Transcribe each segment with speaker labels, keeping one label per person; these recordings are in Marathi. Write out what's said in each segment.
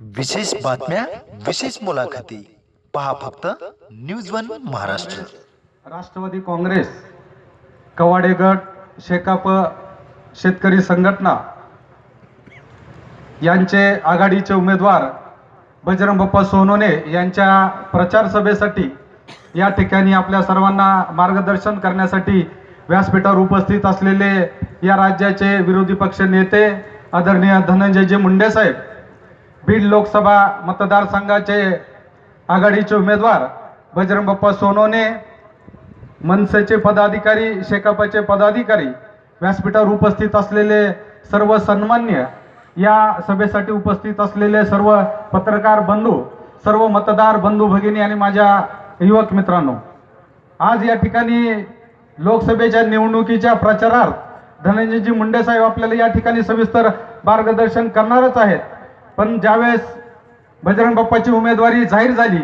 Speaker 1: विशेष बातम्या विशेष मुलाखती. पहा फक्त news one Maharashtra.
Speaker 2: Rashtravadi Congress Kawade गट शेकाप शेतकरी संघटना यांचे आघाडीचे उमेदवार बजरंग बाप्पा सोनोने यांच्या प्रचार सभेसाठी या ठिकाणी आपल्या सर्वांना मार्गदर्शन करण्यासाठी व्यासपीठावर उपस्थित असलेले या राज्याचे विरोधी पक्ष नेते आदरणीय धनंजयजी मुंडे साहेब बीड लोकसभा मतदारसंघाचे आघाडीचे उमेदवार बजरंग बाप्पा सोनोने मनसेचे पदाधिकारी शेकापचे पदाधिकारी व्यासपीठावर उपस्थित असलेले सर्व सन्मान्य या सभेसाठी उपस्थित असलेले सर्व पत्रकार बंधू सर्व मतदार बंधू भगिनी आणि माझ्या युवक मित्रांनो आज या ठिकाणी लोकसभेच्या निवडणुकीच्या प्रचारार्थ धनंजयजी मुंडे साहेब आपल्याला या ठिकाणी सविस्तर मार्गदर्शन करणारच आहेत. पण ज्यावेळेस बजरंग बाप्पाची उमेदवारी जाहीर झाली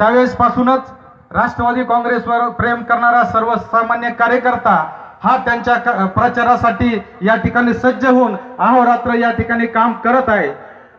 Speaker 2: त्यावेळेसपासूनच राष्ट्रवादी काँग्रेसवर प्रेम करणारा सर्वसामान्य कार्यकर्ता हा त्यांच्या प्रचारासाठी या ठिकाणी सज्ज होऊन अहोरात्र या ठिकाणी काम करत आहे.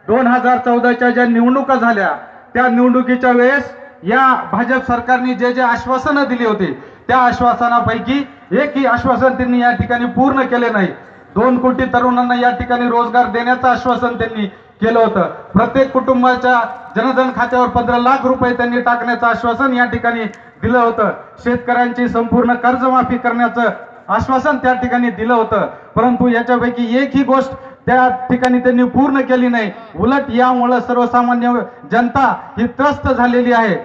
Speaker 2: दोन हजार चौदाच्या ज्या निवडणुका झाल्या त्या निवडणुकीच्या वेळेस या भाजप सरकारने जे जे आश्वासनं दिली होती त्या आश्वासनापैकी एकही आश्वासन त्यांनी या ठिकाणी पूर्ण केले नाही. दोन कोटी तरुणांना या ठिकाणी रोजगार देण्याचं आश्वासन त्यांनी केलं होतं. प्रत्येक कुटुंबाच्या जनधन खात्यावर पंधरा लाख रुपये त्यांनी टाकण्याचं आश्वासन या ठिकाणी दिलं होतं. शेतकऱ्यांची संपूर्ण कर्जमाफी करण्याचं आश्वासन त्या ठिकाणी दिलं होतं. परंतु याच्यापैकी एकही गोष्ट त्या ठिकाणी त्यांनी पूर्ण केली नाही. उलट यामुळं सर्वसामान्य जनता ही त्रस्त झालेली आहे.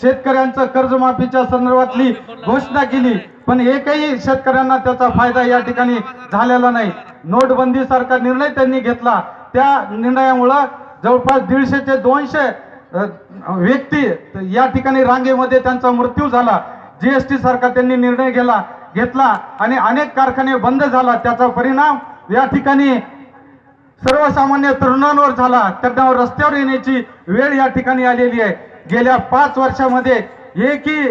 Speaker 2: शेतकऱ्यांचं कर्जमाफीच्या संदर्भातली घोषणा केली पण एकही शेतकऱ्यांना त्याचा फायदा या ठिकाणी झालेला नाही. नोटबंदी सारखा निर्णय त्यांनी घेतला. त्या निर्णयामुळं जवळपास दीडशे ते दोनशे व्यक्ती या ठिकाणी रांगेमध्ये त्यांचा मृत्यू झाला. जीएसटी सारखा त्यांनी निर्णय घेला घेतला आणि अनेक कारखाने बंद झाला. त्याचा परिणाम या ठिकाणी सर्वसामान्य तरुणांवर झाला. त्यांना रस्त्यावर येण्याची वेळ या ठिकाणी आलेली आहे. गेल्या पाच वर्षामध्ये एकही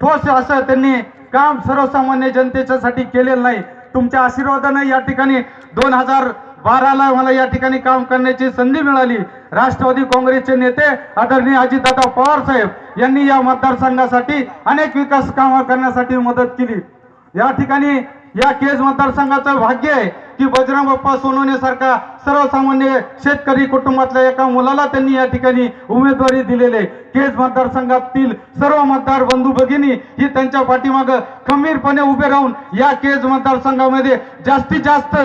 Speaker 2: ठोस असं त्यांनी काम सर्वसामान्य जनतेच्यासाठी केलेलं नाही. तुमच्या आशीर्वादाने या ठिकाणी दोन हजार बाराला मला या ठिकाणी काम करण्याची संधी मिळाली. राष्ट्रवादी काँग्रेसचे नेते आदरणीय अजितदादा पवार साहेब यांनी या मतदारसंघासाठी अनेक विकास कामं करण्यासाठी मदत केली. या ठिकाणी या केज मतदारसंघाचं भाग्य आहे की बजरंग बाप्पा सोनवणे सारखा सर्वसामान्य शेतकरी कुटुंबातल्या एका मुलाला त्यांनी या ठिकाणी उमेदवारी दिलेले केज मतदारसंघातील सर्व मतदार बंधू भगिनी ही त्यांच्या पाठीमागं खंबीरपणे उभे राहून या केज मतदारसंघामध्ये जास्तीत जास्त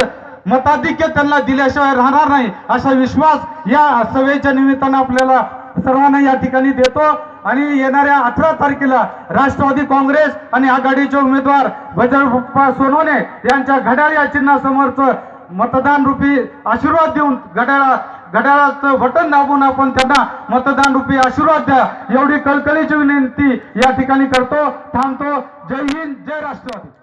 Speaker 2: मताधिक्य त्यांना दिल्याशिवाय राहणार नाही. असा विश्वास या सभेच्या निमित्तानं आपल्याला सर्वांना या ठिकाणी देतो. आणि येणाऱ्या अठरा तारखेला राष्ट्रवादी काँग्रेस आणि आघाडीचे उमेदवार बजरंग सोनवणे यांच्या घड्याळ या चिन्हासमोरचं मतदान रूपी आशीर्वाद देऊन घड्याळा घड्याळाचं बटन दाबून आपण त्यांना मतदान रूपी आशीर्वाद द्या. एवढी कळकळीची विनंती या ठिकाणी करतो थांबतो. जय हिंद जय राष्ट्रवादी.